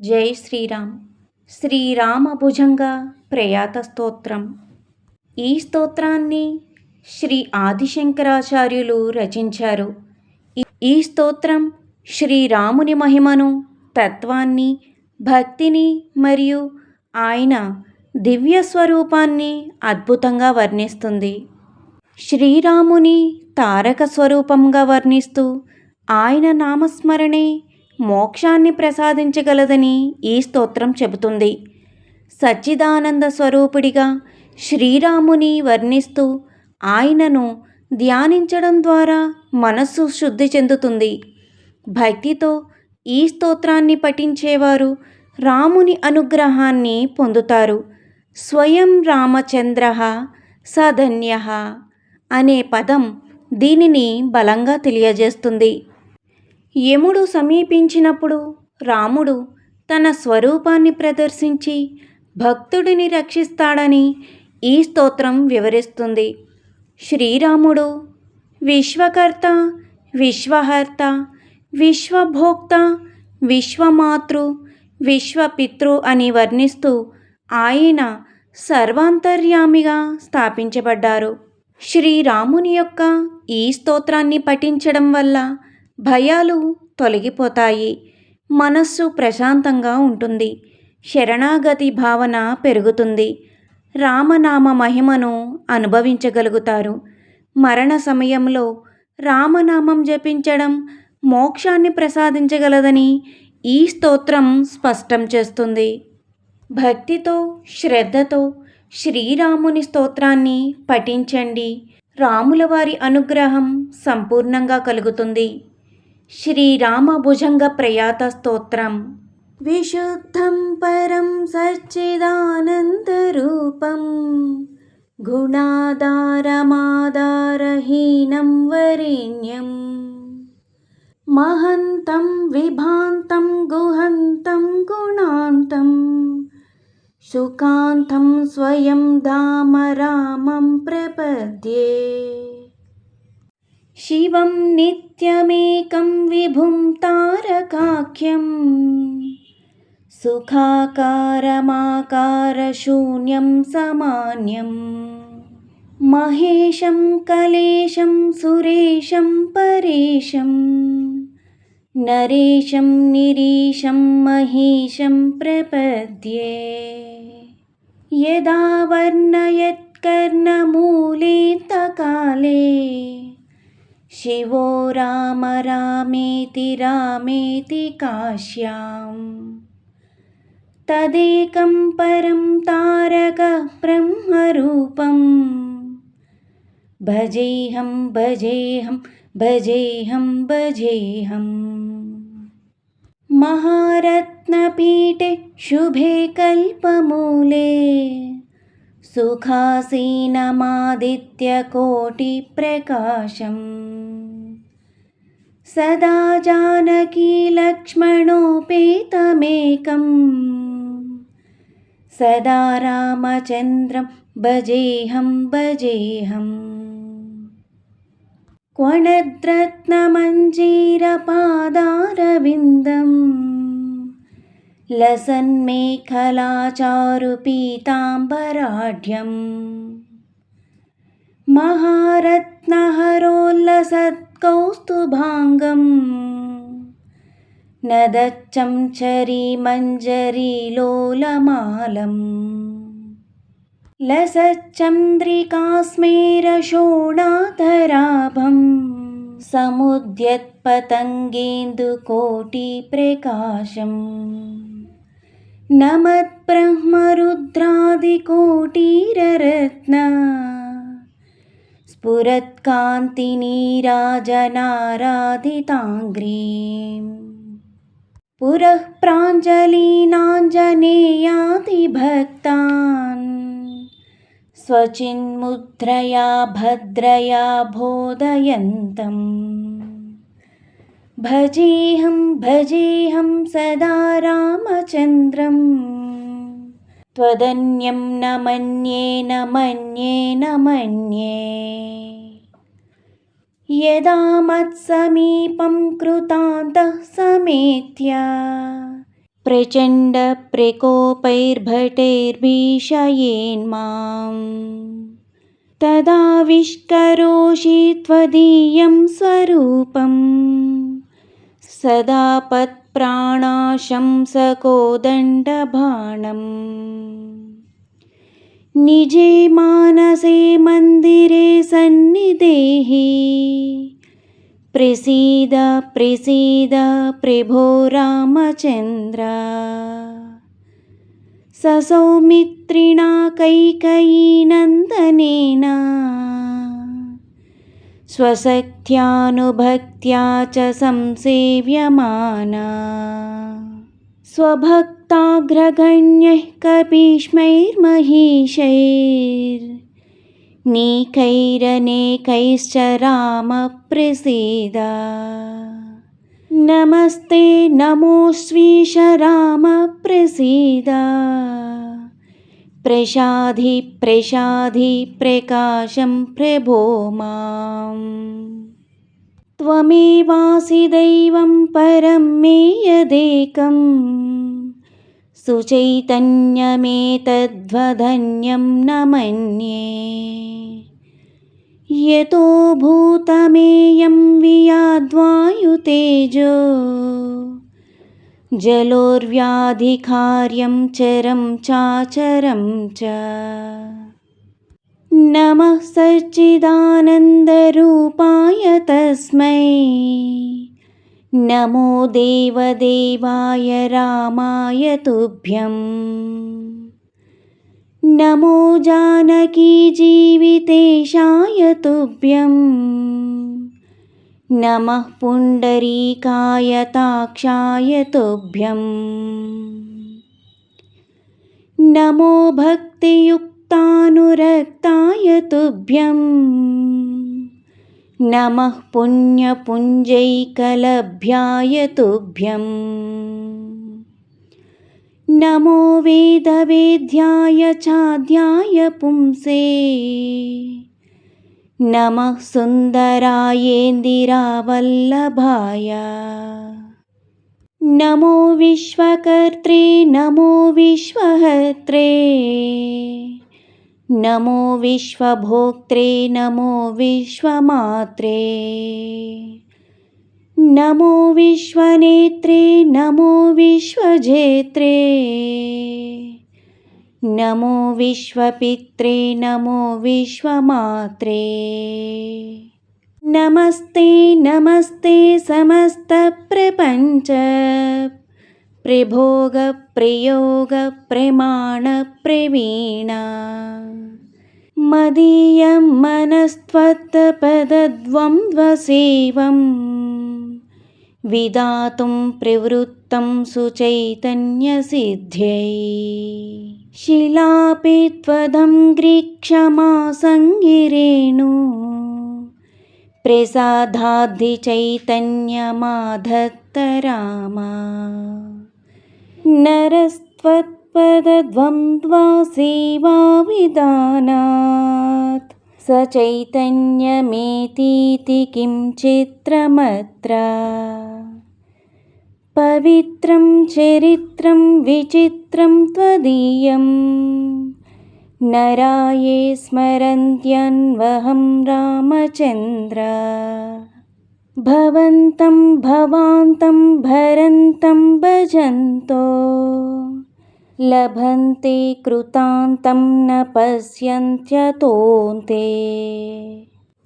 జై శ్రీరామ్. శ్రీరామభుజంగ ప్రయాత స్తోత్రం. ఈ స్తోత్రాన్ని శ్రీ ఆదిశంకరాచార్యులు రచించారు. ఈ స్తోత్రం శ్రీరాముని మహిమను తత్వాన్ని భక్తిని మరియు ఆయన దివ్య స్వరూపాన్ని అద్భుతంగా వర్ణిస్తుంది. శ్రీరాముని తారక స్వరూపంగా వర్ణిస్తూ ఆయన నామస్మరణే మోక్షాన్ని ప్రసాదించగలదని ఈ స్తోత్రం చెబుతుంది. సచ్చిదానంద స్వరూపుడిగా శ్రీరాముని వర్ణిస్తూ ఆయనను ధ్యానించడం ద్వారా మనస్సు శుద్ధి చెందుతుంది. భక్తితో ఈ స్తోత్రాన్ని పఠించేవారు రాముని అనుగ్రహాన్ని పొందుతారు. స్వయం రామచంద్ర సధన్య అనే పదం దీనిని బలంగా తెలియజేస్తుంది. యముడు సమీపించినప్పుడు రాముడు తన స్వరూపాన్ని ప్రదర్శించి భక్తుడిని రక్షిస్తాడని ఈ స్తోత్రం వివరిస్తుంది. శ్రీరాముడు విశ్వకర్త విశ్వహర్త విశ్వభోక్త విశ్వమాతృ విశ్వపితృ అని వర్ణిస్తూ ఆయన సర్వాంతర్యామిగా స్థాపించబడ్డారు. శ్రీరాముని యొక్క ఈ స్తోత్రాన్ని పఠించడం వల్ల భయాలు తొలగిపోతాయి. మనస్సు ప్రశాంతంగా ఉంటుంది. శరణాగతి భావన పెరుగుతుంది. రామనామ మహిమను అనుభవించగలుగుతారు. మరణ సమయంలో రామనామం జపించడం మోక్షాన్ని ప్రసాదించగలదని ఈ స్తోత్రం స్పష్టం చేస్తుంది. భక్తితో శ్రద్ధతో శ్రీరాముని స్తోత్రాన్ని పఠించండి. రాముల వారి అనుగ్రహం సంపూర్ణంగా కలుగుతుంది. श्रीरामभुजङ्गप्रयातस्तोत्रं विशुद्धं परं सच्चिदानन्दरूपं गुणाधारमाधारहीनं वरिण्यं महन्तं विभान्तं गुहन्तं गुणान्तं। सुकान्तं स्वयं धाम रामं प्रपद्ये। शिवं नित्यमेकं विभुं तारकाख्यं। सुखाकारमाकारशून्यं समान्यं। महेशं कलेशं सुरेशं परेशं। नरेशं निरीशं महेशं प्रपद्ये। यदा वर्णयत्कर्णमूले तकाले शिवो राम रामेति रामेति काश्याम्। तदेकं परं तारकब्रह्मरूपं भजेऽहं भजेऽहं भजेऽहं भजेऽहम्। महारत्नपीठे शुभे कल्पमूले। सुखासीनमादित्यकोटिप्रकाशम् सदा जानकीलक्ष्मणोपेतमेकम् सदा रामचन्द्रं भजेऽहं भजेऽहम्। क्वणद्रत्नमञ्जीरपादारविन्दम्। लसन्मेखलाचारुपीताम्बराढ्यम्। महारत्नहरोल्लसत्कौस्तुभाङ्गम् नदच्चं चरीमञ्जरीलोलमालम् लसच्चन्द्रिकास्मेरशोणाधराभं समुद्यत्पतङ्गेन्दुकोटिप्रकाशम्। नमद्ब्रह्मरुद्रादिकोटिररत्न स्फुरत्कान्तिनीराजनाराधिताङ्घ्रीम् पुरः प्राञ्जलीनाञ्जनेयादिभक्तान् स्वचिन्मुद्रया भद्रया बोधयन्तम्। भजेऽहं भजेऽहं सदा रामचन्द्रं त्वदन्यं न मन्ये न मन्ये न मन्ये। यदा मत्समीपं कृतान्तः समेत्य प्रचण्डप्रकोपैर्भटैर्भीषयेन्माम् तदाविष्करोषि त्वदीयं स्वरूपम् सदा पत्प्राणाशंसकोदण्डबाणम् निजे मानसे मन्दिरे सन्निधेहि प्रसीद प्रसीद प्रभो रामचन्द्र। सौमित्रिणा कैकयीनन्दनेन स्वसख्यानुभक्त्या च संसेव्यमाना। स्वभक्ताग्रगण्यैः कपीष्मैर्महिषैर्नीकैरनेकैश्च रामप्रसीद। नमस्ते नमोऽस्वीश रामप्रसीद प्रसाधि प्रसाधि प्रकाशं प्रभो माम्। त्वमेवासि दैवं परं मे यदेकं सुचैतन्यमेतद्वधन्यं न मन्ये। यतो भूतमेयं वियाद्वायुतेजो जलोर्व्याधिकार्यं चरं चाचरं च। नमः सच्चिदानन्दरूपाय तस्मै। नमो देवदेवाय रामाय तुभ्यम्। नमो जानकीजीवितेशाय तुभ्यम् नमः पुण्डरीकाय ताक्षाय तुभ्यम्। नमो भक्तियुक् तानुरक्ताय तुभ्यं नमः पुण्यपुञ्जैकलभ्याय तुभ्यम्। नमो वेदवेद्याय चाद्याय पुंसे नमः सुन्दरायेन्दिरावल्लभाय नमो विश्वकर्त्रे नमो विश्वहर्त्रे। नमो विश्वभोक्त्रे नमो विश्वमात्रे। नमो विश्वनेत्रे नमो विश्वजेत्रे नमो विश्वपित्रे नमो विश्वमात्रे। नमस्ते नमस्ते समस्तप्रपञ्च प्रभोगप्रयोगप्रमाणप्रवीणा मदीयं मनस्त्वत्पदद्वन्द्वसेवं विदातुं प्रवृत्तं सुचैतन्यसिद्ध्यै। शिलापि त्वदं गृक्षमासङ्गिरेणु। प्रसादाद्धिचैतन्यमाधत्त रामा नरस्त्वत्पदद्वन्द्वासेवाविधानात् स चैतन्यमेतीति किं चित्रमत्र पवित्रं चरित्रं विचित्रं त्वदीयं। नराये स्मरन्त्यन्वहं रामचन्द्र। भवन्तं भवान्तं भरन्तं भजन्तो। लभन्ते कृतान्तं न पश्यन्त्यतोऽन्ते।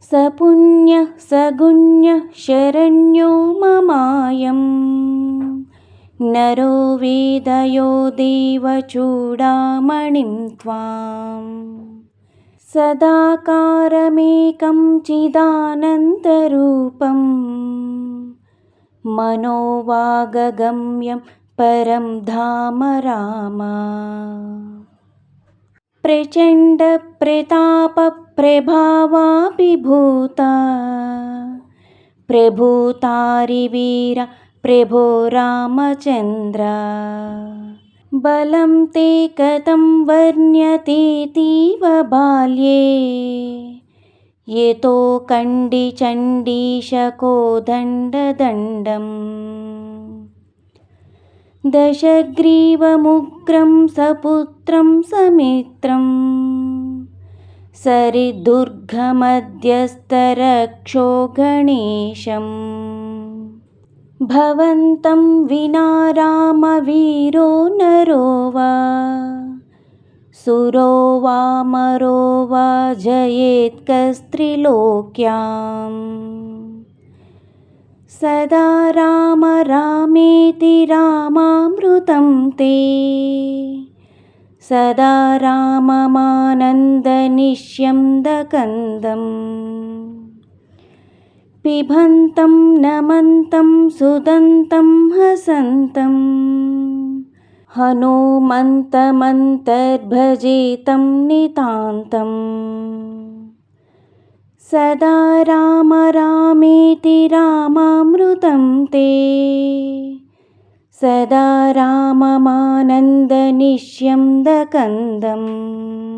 स पुण्यः स गुण्यः शरण्यो ममायं नरो वेदयो देवचूडामणिं त्वाम्। सदाकारमेकं चिदानन्दरूपं मनोवागगम्यं परं धाम राम। प्रचण्डप्रतापप्रभावाभिभूता प्रभूतारिवीर प्रभो रामचन्द्र। बलं ते कथं वर्ण्यतेतीव बाल्ये। यतो कण्डिचण्डीशको दण्डदण्डम्। दशग्रीवमुग्रं सपुत्रं समित्रम्। सरिदुर्गमध्यस्तरक्षो गणेशम् भवन्तं विना रामवीरो नरो वा। सुरो वामरो वा जयेत्कस्त्रिलोक्याम्। सदा राम रामेति रामामृतं ते। सदा राममानन्दनिश्यं दकन्दम् पिबन्तं नमन्तं सुदन्तं हसन्तम् हनुमन्तमन्तर्भजेतं नितान्तम् सदा राम रामेति रामामृतं ते। सदा राममानन्दनिश्यं दकन्दम्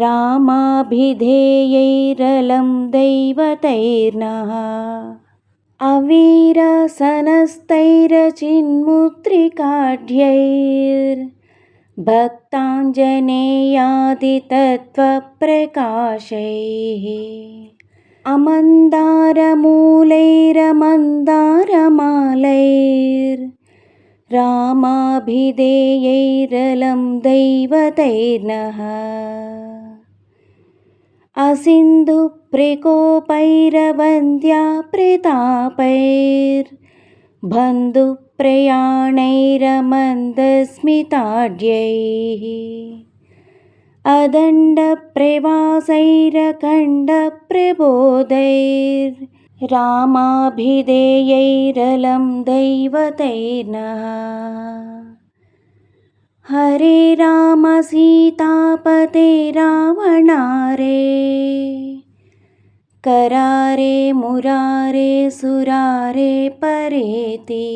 रामाभिधेयैरलं दैवतैर्नः अवीरसनस्तैरचिन्मुद्रिकाढ्यैर्भक्ताञ्जनेयादितत्त्वप्रकाशैः अमन्दारमूलैरमन्दारमालैर्रामाभिधेयैरलं दैवतैर्नः असिन्धुप्रकोपैरवन्द्या प्रतापैर्बन्धुप्रयाणैरमन्दस्मिताढ्यैः अदण्डप्रवासैरखण्डप्रबोधैर्रामाभिधेयैरलं दैवतैर्नः। हरे राम सीतापते रावणारे। करारे मुरारे सुरारे परेति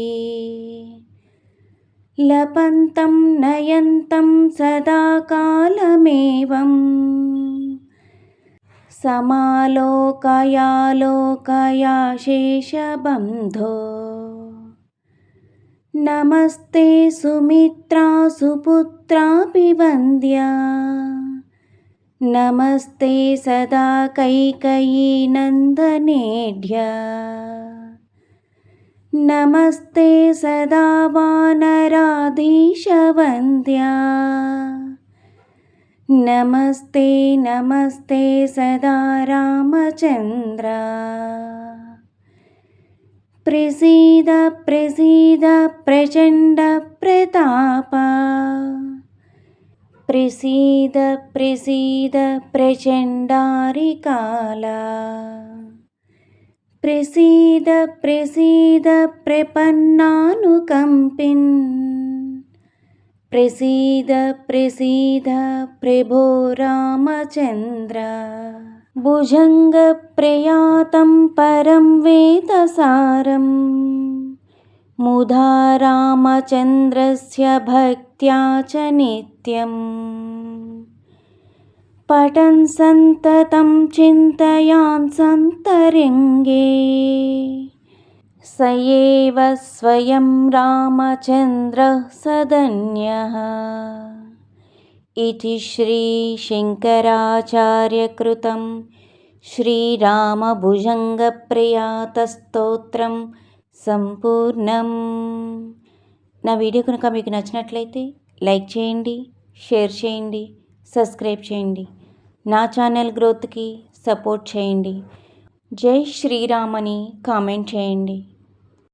लपन्तं नयन्तं सदा कालमेवम् समालोकयालोकया शेषबन्धो नमस्ते सुमित्रा सुपुत्रापि वन्द्या नमस्ते सदा कैकयीनन्दनेढ्य नमस्ते सदा वानराधीशवन्द्या नमस्ते नमस्ते सदा रामचन्द्र। प्रसीद प्रसीद प्रचण्डप्रताप प्रसीद प्रसीद प्रचण्डारिकाला प्रसीद प्रसीद प्रपन्नानुकम्पिन् प्रसीद प्रसीद प्रभो रामचन्द्र। भुजङ्गप्रयातं परं वेदसारम्। मुधा रामचन्द्रस्य भक्त्या च नित्यम् पठन् सन्ततं चिन्तयान् सन्तरिङ्गे स एव स्वयं रामचन्द्रः सदन्यः इति श्रीशङ्कराचार्यकृतं శ్రీరామభుజంగప్రియాతస్తోత్రం సంపూర్ణం నా వీడియో కనుక మీకు నచ్చినట్లయితే లైక్ చేయండి షేర్ చేయండి సబ్స్క్రైబ్ చేయండి. నా ఛానల్ గ్రోత్కి సపోర్ట్ చేయండి. జై శ్రీరామ్ అని కామెంట్ చేయండి.